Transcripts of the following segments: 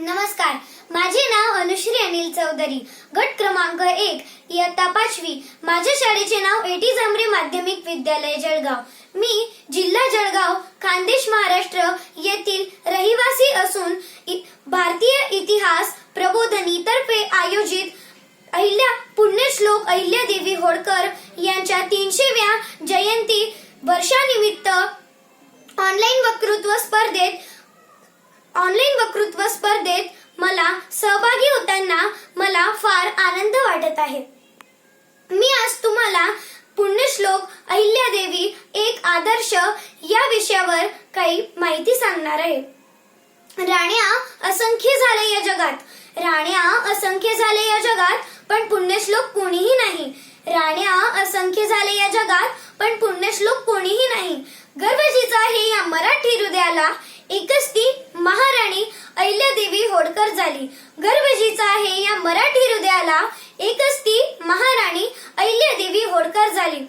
नमस्कार. माझे नाव अनुश्री अनिल चौधरी. गट क्रमांक एक. इयत्ता पाचवी. माझ्या शाळेचे नाव एटी जांभरे माध्यमिक विद्यालय जळगाव. मी जिल्हा जळगाव खानदेश महाराष्ट्र येथील रहिवासी असून भारतीय इतिहास प्रबोधनी तर्फे आयोजित अहिल्या पुण्यश्लोक अहिल्यादेवी होळकर यांच्या तीनशेव्या जयंती वर्षानिमित्त ऑनलाईन वक्तृत्व स्पर्धेत वक्तृत्व स्पर्धेत मला सहभागी होताना मला फार आनंद वाटत आहे. मी आज तुम्हाला पुण्यश्लोक अहिल्यादेवी एक आदर्श या विषयावर काही माहिती सांगणार आहे. राण्या असंख्य झाले या जगात. राण्या असंख्य झाले या जगात पण पुण्यश्लोक कोणीही नाही. राण्या असंख्य झाले या जगात पण पुण्यश्लोक कोणीही नाही. गर्वजीचा हे या मराठी हृदयाला एकच ती महाराणी. अहिल्यादेवी झाली. गर्वजीचा आहे या मराठी हृदयाला एकच ती महाराणी अहिल्यादेवी होळकर झाली.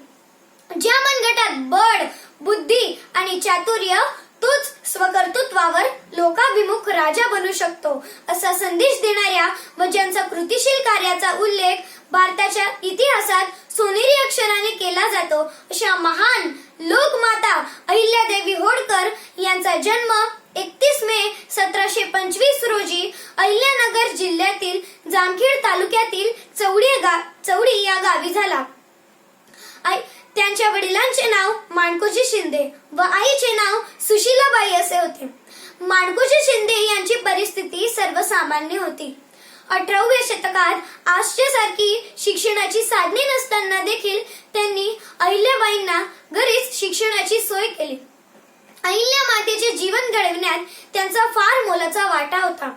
ज्या मनगटात बळ बुद्धी आणि चातुर्य तोच स्वकर्तृत्वावर लोकाभिमुख राजा बनू शकतो असा संदेश देणाऱ्या व ज्यांचा कृतिशील कार्याचा उल्लेख भारताच्या इतिहासात सोनेरी अक्षराने केला जातो अशा महान लोकमाता अहिल्यादेवी होळकर यांचा जन्म एकतीस मे सतराशे पंचवीस रोजी अहिल्यानगर जिल्ह्यातील जामखेड तालुक्यातील चवडी या गा या गावी झाला. त्यांच्या वडिलांचे नाव माणकोजी शिंदे व आईचे नाव सुशीलाबाई असे होते. माणकोजी शिंदे यांची परिस्थिती सर्वसामान्य होती. अठराव्या शतकात आजच्यासारखी शिक्षणाची साधने नसताना देखील त्यांनी अहिल्याबाईंना घरीच शिक्षणाची सोय केली. अहिल्या मातेचे जीवन घडविण्यात त्यांचा फार मोलाचा वाटा होता.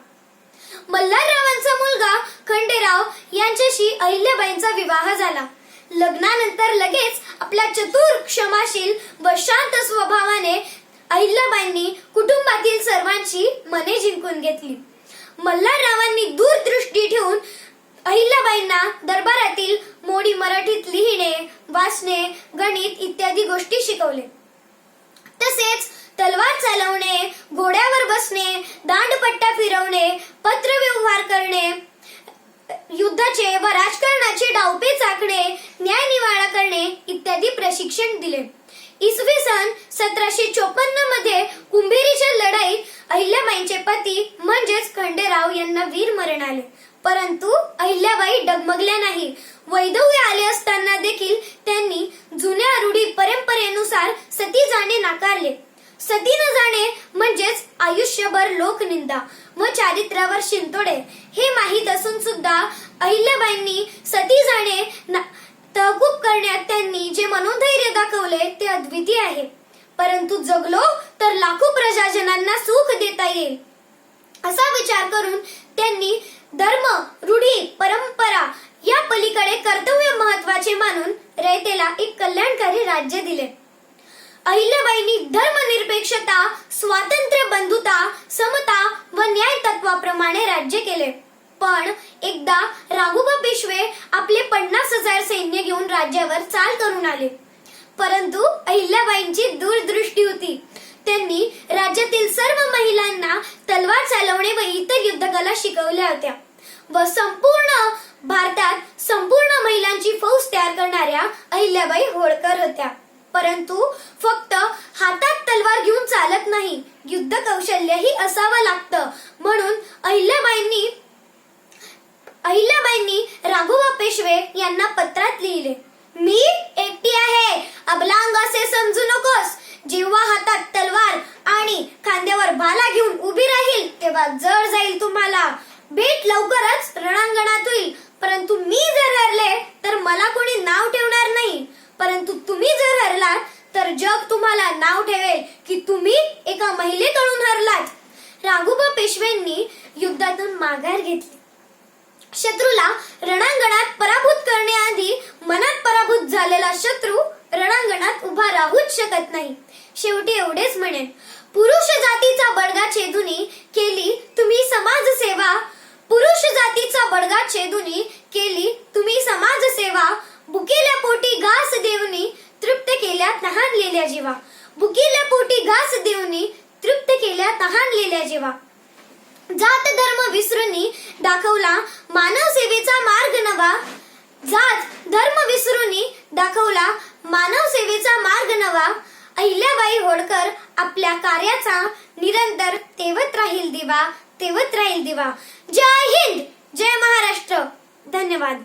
मुलगा खंडेराव यांच्याशी अहिल्याबाईंचा विवाह झाला. लग्नानंतर लगेच आपल्या चतुर क्षमाशील व शांत स्वभावाने अहिल्याबाईंनी कुटुंबातील सर्वांची मने जिंकून घेतली. मल्हाररावांनी दूरदृष्टी ठेवून अहिल्याबाईंना दरबारातील मोडी मराठीत लिहिणे वाचणे गणित इत्यादी गोष्टी शिकवले. तसेच तलवार चालवणे घोड्यावर बसणे दांडपट्टा फिरवणे पत्रव्यवहार करणे युद्धाचे व राजकारणाचे डावपे चाकणे न्याय निवाडा करणे इत्यादी प्रशिक्षण दिले. इसवी सन सतराशे चोपन्नमध्ये कुंभेरीच्या लढाईत अहिल्याबाईंचे पती म्हणजेच खंडेराव यांना वीर मरण आले. परंतु अहिल्याबाई डगमगल्या नाही. वैदव्य आले असताना देखील त्यांनी जुन्या रूढी परंपरेनुसार सती जाणे नाकारले. सती न जाणे म्हणजेच आयुष्यभर लोकनिंदा व चारित्र्यावर शिंतोडे. हे माहीत असून सुद्धा अहिल्याबाईंनी सती जाणे ना- तहकूब करण्यात त्यांनी जे मनोधैर्य दाखवले ते अद्वितीय आहे. परंतु जगलो तर लाखो प्रजाजनांना सुख देता येईल. असा विचार करून त्यांनी धर्म रूढी परंपरा या पलीकडे कर्तव्य महत्त्वाचे मानून रयतेला एक कल्याणकारी राज्य दिले. अहिल्याबाईंनी धर्मनिरपेक्षता स्वातंत्र्य बंधुता समता व न्याय तत्वाप्रमाणे राज्य केले. पण एकदा राघोबा पेशवे आपले पन्नास हजार सैन्य घेऊन राज्यावर चाल करून आले. परंतु अहिल्याबाईंची दूरदृष्टी होती. त्यांनी राज्यातील सर्व महिलांना तलवार चालवणे व इतर युद्धकला शिकवल्या होत्या व संपूर्ण भारतात संपूर्ण महिलांची फौज तयार करणाऱ्या अहिल्याबाई होळकर होत्या. परंतु फक्त हातात तलवार घेऊन चालत नाही. युद्ध कौशल्यही असावं लागतं. म्हणून अहिल्याबाईंनी अहिल्याबाईंनी राघोबा पेशवे यांना पत्रात लिहिले मी एकटी आहे अबलांग असे समजू नकोस जेव्हा हातात तलवार आणि खांद्यावर भाला घेऊन उभी राहील तेव्हा जड जाईल तुम्हाला भेट लवकरच रणांगणात होईल परंतु मी जर हरले तर मला कोणी नाव ठेवणार नाही परंतु तुम्ही जर हरलात तर जग तुम्हाला नाव ठेवेल की तुम्ही एका महिलेकडून हरलात. राघोबा पेशव्यांनी युद्धातून माघार घेतली. शत्रूला रणांगणात पराभूत करण्याआधी मनात पराभूत झालेला शत्रू रणांगणात उभा राहूच शकत नाही. शेवटी एवढेच म्हणेन. पुरुष जातीचा बडगा छेदुनी केली तुम्ही समाज सेवा पुरुष जातीचा बडगा छेदुनी केली तुम्ही समाज सेवा भुकेल्या पोटी घास देवनी तृप्त केल्या तहानलेल्या जीवा भुकीला पोटी घास देवनी तृप्त केल्या तहानलेल्या जीवा जात धर्म विसरूनी दाखवला मानव सेवेचा मार्ग नवा. जात धर्म विसरूनी दाखवला मानव सेवेचा मार्ग नवा. अहिल्याबाई होळकर आपल्या कार्याचा निरंतर तेवत राहील दिवा तेवत राहील दिवा. जय हिंद जय महाराष्ट्र. धन्यवाद.